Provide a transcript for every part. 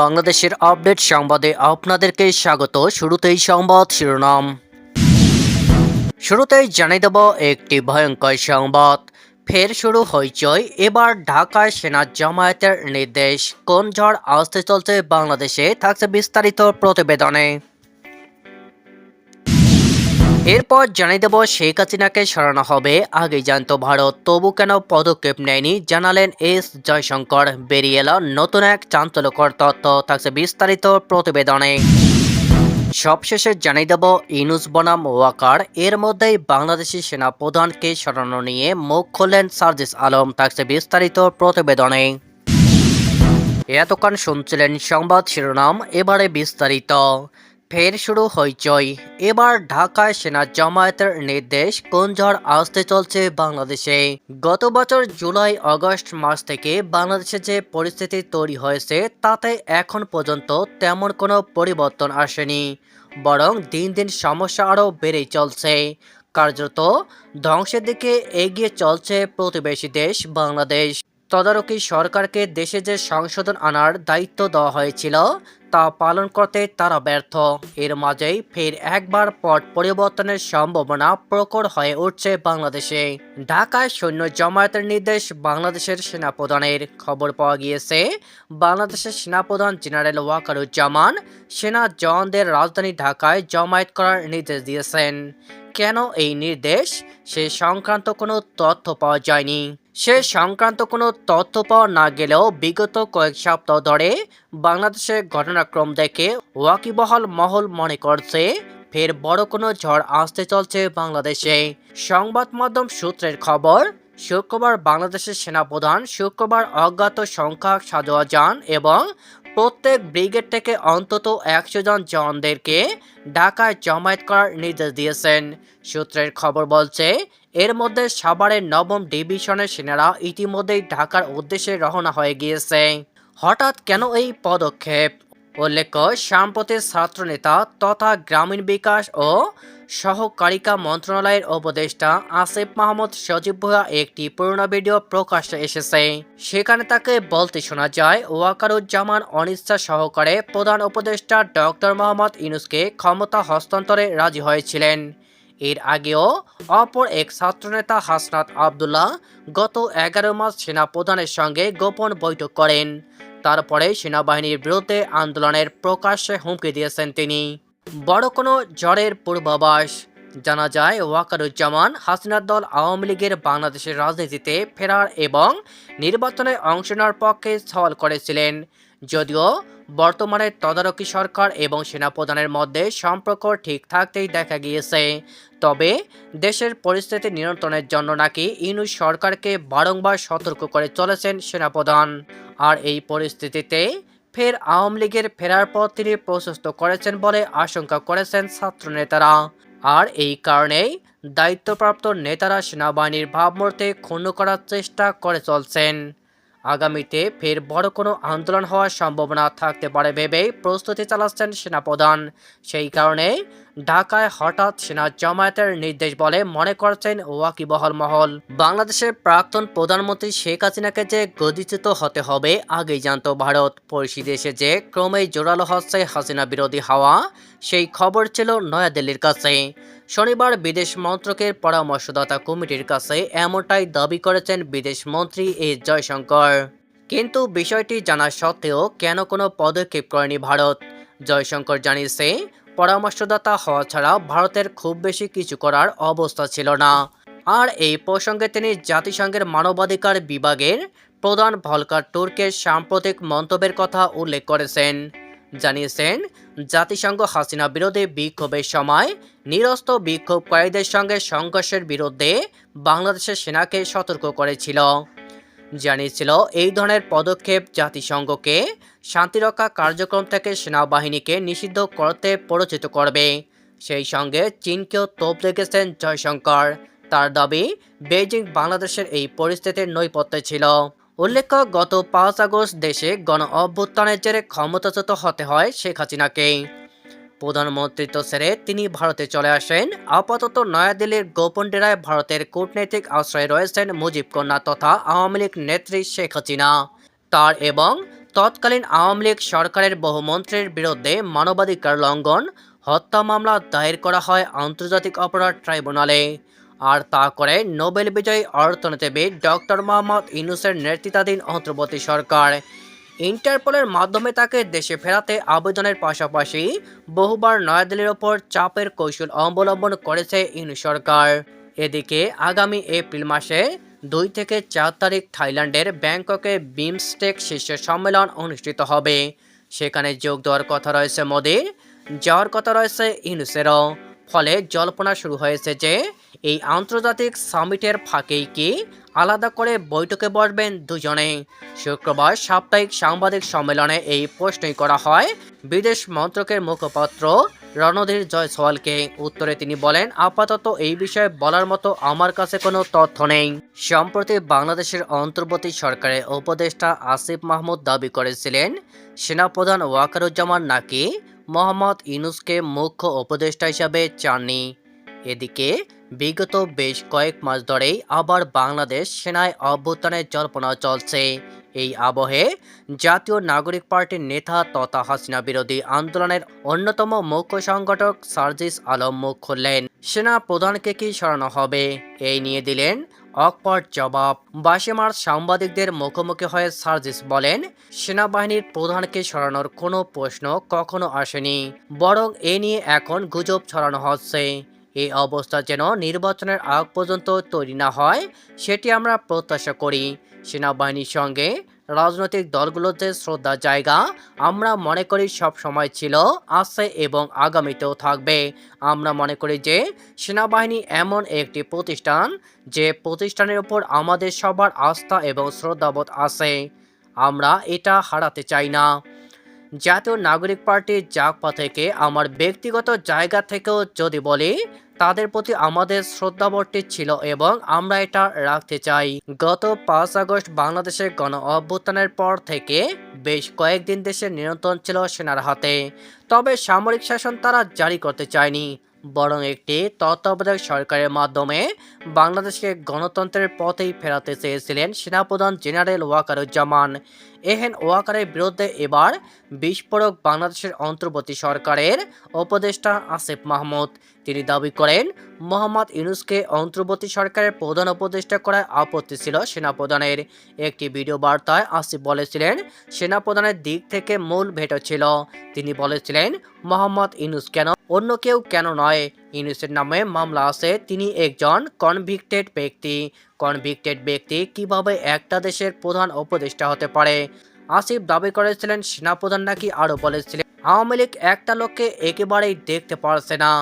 বাংলাদেশের আপডেট সংবাদে আপনাদেরকে স্বাগত। শুরুতেই সংবাদ শিরোনাম। শুরুতেই জানিয়ে দেব একটি ভয়ঙ্কর সংবাদ। ফের শুরু হইচই। এবার ঢাকায় সেনা জামায়াতের নির্দেশ। কোন ঝড় আসতে চলছে বাংলাদেশে? থাকছে বিস্তারিত প্রতিবেদনে। এরপর জানিয়ে দেব শেখ হাসিনাকে সরানো হবে। আগেই জানত ভারত, তবু কেন পদক্ষেপ নেয়নি? জানালেন এস জয়শঙ্কর। বেরিয়ে এলো নতুন এক চাঞ্চল্যকর তথ্য থাকছে বিস্তারিত প্রতিবেদনে। সবশেষে জানিয়ে দেব ইনুস বনাম ওয়াকার। এর মধ্যেই বাংলাদেশি সেনা প্রধানকে সরানো নিয়ে মুখ খুললেন সার্জিস আলম। থাকছে বিস্তারিত প্রতিবেদনে। এতক্ষণ শুনছিলেন সংবাদ শিরোনাম। এবারে বিস্তারিত। ফের শুরু হইচই। এবার ঢাকায় সেনা জামায়াতের নির্দেশ কোন ঝড় আসতে চলছে বাংলাদেশে? গত বছর জুলাই, আগস্ট মাস থেকে বাংলাদেশে যে পরিস্থিতি তৈরি হয়েছে, তাতে এখন পর্যন্ত তেমন কোনো পরিবর্তন আসেনি। বরং দিন দিন সমস্যা আরও বেড়েই চলছে। কার্যত ধ্বংসের দিকে এগিয়ে চলছে প্রতিবেশী দেশ বাংলাদেশ। তদারকি সরকারকে দেশে যে সংশোধন আনার দায়িত্ব দেওয়া হয়েছিল, তা পালন করতে তারা ব্যর্থ। এর মাঝেই ফের একবার পট পরিবর্তনের সম্ভাবনা প্রকট হয়ে উঠছে বাংলাদেশে। ঢাকায় সৈন্য জমায়েতের নির্দেশ বাংলাদেশের সেনাপ্রধানের। খবর পাওয়া গিয়েছে, বাংলাদেশের সেনাপ্রধান জেনারেল ওয়াকারুজ্জামান সেনা জওয়ানদের রাজধানী ঢাকায় জমায়েত করার নির্দেশ দিয়েছেন। কেন এই নির্দেশ? সে সংক্রান্ত কোনো তথ্য পাওয়া যায়নি। সে সংক্রান্ত কোনো তথ্য পাওয়া না গেলেও বিগত কয়েক সপ্তাহ ধরে বাংলাদেশের ঘটনাক্রম দেখে ওয়াকিবহল মহল মনে করছে, ফের বড় কোনো ঝড় আসতে চলছে বাংলাদেশে। সংবাদ মাধ্যম সূত্রের খবর, শুক্রবার বাংলাদেশের সেনাপ্রধান শুক্রবার অজ্ঞাত সংখ্যা সাজোয়া যান এবং প্রত্যেক ব্রিগেড থেকে অন্তত একশো জন জওয়ানদেরকে ঢাকায় জমায়েত করার নির্দেশ দিয়েছেন। সূত্রের খবর বলছে এর মধ্যে সাভারের নবম ডিভিশনের সেনারা ইতিমধ্যেই ঢাকার উদ্দেশ্যে রওনা হয়ে গিয়েছে। হঠাৎ কেন এই পদক্ষেপ? উল্লেখ্য সাম্প্রতি ছাত্রনেতা তথা গ্রামীণ বিকাশ ও সহকারিকা মন্ত্রণালয়ের উপদেষ্টা আসিফ মাহমুদ সজীব ভুয়া একটি পুরনো ভিডিও প্রকাশ্যে এসেছে। সেখানে তাকে বলতে শোনা যায়, ওয়াকারুজ্জামান অনিচ্ছা সহকারে প্রধান উপদেষ্টা ডক্টর মোহাম্মদ ইনুসকে ক্ষমতা হস্তান্তরে রাজি হয়েছিলেন। এর আগেও অপর এক ছাত্রনেতা হাসনাত আবদুল্লাহ গত এগারো মাস সেনা প্রধানের সঙ্গে গোপন বৈঠক করেন। তারপরে সেনাবাহিনীর বিরুদ্ধে আন্দোলনের প্রকাশ্যে হুমকি দিয়েছেন তিনি। বড় কোনো জ্বরের পূর্বাভাস। জানা যায়, ওয়াকারুজ্জামান হাসিনার দল আওয়ামী লীগের বাংলাদেশের রাজনীতিতে ফেরার এবং নির্বাচনে অংশ নেওয়ার পক্ষে সওয়াল করেছিলেন। যদিও বর্তমানে তদারকি সরকার এবং সেনাপ্রধানের মধ্যে সম্পর্ক ঠিক থাকতেই দেখা গিয়েছে। তবে দেশের পরিস্থিতি নিয়ন্ত্রণের জন্য নাকি ইউনুস সরকারকে বারংবার সতর্ক করে চলেছেন সেনাপ্রধান। আর এই পরিস্থিতিতে ফের আওয়ামী লীগের ফেরার পর তিনি প্রশস্ত করেছেন বলে আশঙ্কা করেছেন ছাত্রনেতারা আর এই কারণেই দায়িত্বপ্রাপ্ত নেতারা সেনাবাহিনীর ভাবমূর্তি ক্ষুণ্ণ করার চেষ্টা করে চলছেন। আগামীতে ফের বড় কোনো আন্দোলন হওয়ার সম্ভাবনা থাকতে পারে ভেবেই প্রস্তুতি চালাচ্ছেন সেনাপ্রধান। সেই কারণে ঢাকায় হঠাৎ সেনা জামায়াতের নির্দেশ বলে মনে করছেন ওয়াকিবহল মহল। বাংলাদেশের প্রাক্তন প্রধানমন্ত্রী শেখ হাসিনাকে যে গদিচ্যুত হতে হবে, আগেই জানত ভারত। পরিস্থিতি এসে যে ক্রমেই জোরালো হচ্ছে হাসিনা বিরোধী হাওয়া, সেই খবর ছিল নয়াদিল্লির কাছে। শনিবার বিদেশ মন্ত্রকের পরামর্শদাতা কমিটির কাছে এমনটাই দাবি করেছেন বিদেশ মন্ত্রী এ জয়শঙ্কর। কিন্তু বিষয়টি জানা সত্ত্বেও কেন কোনো পদক্ষেপ করেনি ভারত? জয়শঙ্কর জানিয়েছে পরামর্শদাতা হওয়া ছাড়া ভারতের খুব বেশি কিছু করার অবস্থা ছিল না। আর এই প্রসঙ্গে তিনি জাতিসংঘের মানবাধিকার বিভাগের প্রধান ভলকার তুর্কের সাম্প্রতিক মন্তব্যের কথা উল্লেখ করেছেন। জানিয়েছেন, জাতিসংঘ হাসিনা বিরোধী বিক্ষোভের সময় নিরস্ত বিক্ষোভকারীদের সঙ্গে সংঘর্ষের বিরুদ্ধে বাংলাদেশের সেনাকে সতর্ক করেছিল। জানিয়েছিল, এই ধরনের পদক্ষেপ জাতিসংঘকে শান্তিরক্ষা কার্যক্রম থেকে সেনাবাহিনীকে নিষিদ্ধ করতে পরিচিত করবে। সেই সঙ্গে চীনকেও তোপ লেগেছেন জয়শঙ্কর। তার দাবি বেজিং বাংলাদেশের এই পরিস্থিতির নৈপথ্যে ছিল। উল্লেখ্য, গত পাঁচ আগস্ট দেশে গণ অভ্যুত্থানের জেরে ক্ষমতাচ্যুত হতে হয় শেখ হাসিনাকে। প্রধানমন্ত্রিত্ব সেরে তিনি ভারতে চলে আসেন। আপাতত নয়াদিল্লির গোপন ডেরায় ভারতের কূটনৈতিক আশ্রয়ে রয়েছেন মুজিব কন্যা তথা আওয়ামী লীগ নেত্রী শেখ হাসিনা। তার এবং তৎকালীন আওয়ামী লীগ সরকারের বহু মন্ত্রীর বিরুদ্ধে মানবাধিকার লঙ্ঘন, হত্যা মামলা দায়ের করা হয় আন্তর্জাতিক অপরাধ ট্রাইব্যুনালে। আর তা করে নোবেল বিজয়ী অর্থনীতিবিদ ডক্টর মোহাম্মদ ইউনুসের নেতৃত্বাধীন অন্তর্বর্তী সরকার। ইন্টারপোলের মাধ্যমে তাকে দেশে ফেরাতে আবেদনের পাশাপাশি বহুবার নয়াদিল্লির ওপর চাপের কৌশল অবলম্বন করেছে ইউনু সরকার। এদিকে আগামী এপ্রিল মাসে দুই থেকে চার তারিখ থাইল্যান্ডের ব্যাংককে বিমস্টেক শীর্ষ সম্মেলন অনুষ্ঠিত হবে। সেখানে যোগ দেওয়ার কথা রয়েছে মোদির যাওয়ার কথা রয়েছে ইউনুসেরও ফলে জল্পনা শুরু হয়েছে যে এই আন্তর্জাতিক সামিটের ফাঁকেই কি আলাদা করে বৈঠকে বসবেন দুজনে। শুক্রবার সাপ্তাহিক সাংবাদিক সম্মেলনে এই প্রশ্নই করা হয়। বিদেশ মন্ত্রকের মুখপাত্র রণধীর জয়সওয়ালকে উত্তরে তিনি বলেন, আপাতত এই বিষয়ে বলার মতো আমার কাছে কোনো তথ্য নেই। সম্প্রতি বাংলাদেশের অন্তর্বর্তী সরকারের উপদেষ্টা আসিফ মাহমুদ দাবি করেছিলেন, সেনাপ্রধান ওয়াকারুজ্জামান নাকি মোহাম্মদ ইনুসকে মুখ্য উপদেষ্টা হিসাবে চাননি? এদিকে, বিগত বেশ কয়েক মাস ধরেই আবার বাংলাদেশ সেনায় অভ্যুত্থানের জল্পনা চলছে। এই আবহে জাতীয় নাগরিক পার্টির নেতা তথা হাসিনা বিরোধী আন্দোলনের অন্যতম মুখ্য সংগঠক সার্জিস আলম মুখ খুললেন। সেনা প্রধানকে কি সরানো হবে? এই নিয়ে দিলেন অকপট জবাব। বাইশে মার্চ সাংবাদিকদের মুখোমুখি হয়ে সার্জিস বলেন, সেনাবাহিনীর প্রধানকে সরানোর কোনো প্রশ্ন কখনো আসেনি। বরং এ নিয়ে এখন গুজব ছড়ানো হচ্ছে। এই অবস্থা যেন নির্বাচনের আগ পর্যন্ত তৈরি না হয়, সেটি আমরা প্রত্যাশা করি। সেনাবাহিনীর সঙ্গে রাজনৈতিক দলগুলোতে যে শ্রদ্ধার জায়গা আমরা মনে করি সব সময় ছিল, আছে এবং আগামীতেও থাকবে। আমরা মনে করি যে সেনাবাহিনী এমন একটি প্রতিষ্ঠান যে প্রতিষ্ঠানের উপর আমাদের সবার আস্থা এবং শ্রদ্ধাবোধ আছে। আমরা এটা হারাতে চাই না। জাতীয় নাগরিক পার্টির জাকপা থেকে আমার ব্যক্তিগত জায়গা থেকেও যদি বলি তাদের প্রতি আমাদের শ্রদ্ধাবর্তী ছিল এবং আমরা এটা রাখতে চাই। গত পাঁচ আগস্ট বাংলাদেশের গণ অভ্যুত্থানের পর থেকে বেশ কয়েকদিন দেশের নিয়ন্ত্রণ ছিল সেনার হাতে। তবে সামরিক শাসন তারা জারি করতে চায়নি। বরং একটি তত্ত্বাবধায়ক সরকারের মাধ্যমে বাংলাদেশকে গণতন্ত্রের পথেই ফেরাতে চেয়েছিলেন সেনাপ্রধান জেনারেল ওয়াকারুজ্জামান। এহেন ওয়াকারের বিরুদ্ধে এবার বিস্ফোরক বাংলাদেশের অন্তর্বর্তী সরকারের উপদেষ্টা আসিফ মাহমুদ। তিনি দাবি করেন, মোহাম্মদ ইউনুসকে অন্তর্বর্তী সরকারের প্রধান উপদেষ্টা করায় আপত্তি ছিল সেনাপ্রধানের। একটি ভিডিও বার্তায় আসিফ বলেছিলেন, সেনাপ্রধানের দিক থেকে মূল ভেটো ছিল। তিনি বলেছিলেন, মোহাম্মদ ইউনুস কেন, অন্য কেউ কেন নয়। ইউনুসের নামে মামলা আছে, তিনি একজন কনভিক্টেড ব্যক্তি। কনভিক্টেড ব্যক্তি কীভাবে একটা দেশের প্রধান উপদেষ্টা হতে পারে? আসিফ দাবি করেছিলেন, সেনাপ্রধান নাকি আরও বলেছিলেন, আওয়ামী লীগ একটা লোককে একেবারেই দেখতে পারছে না।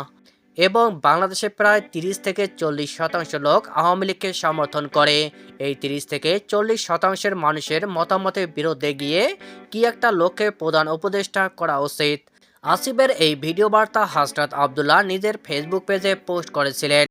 এবং বাংলাদেশে প্রায় তিরিশ থেকে চল্লিশ শতাংশ লোক আওয়ামী লীগকে সমর্থন করে। এই তিরিশ থেকে চল্লিশ শতাংশের মানুষের মতামতের বিরুদ্ধে গিয়ে কি একটা লোককে প্রধান উপদেষ্টা করা উচিত? আসিফের এই ভিডিও বার্তা হাসরাত আবদুল্লাহ নিজের ফেসবুক পেজে পোস্ট করেছিলেন।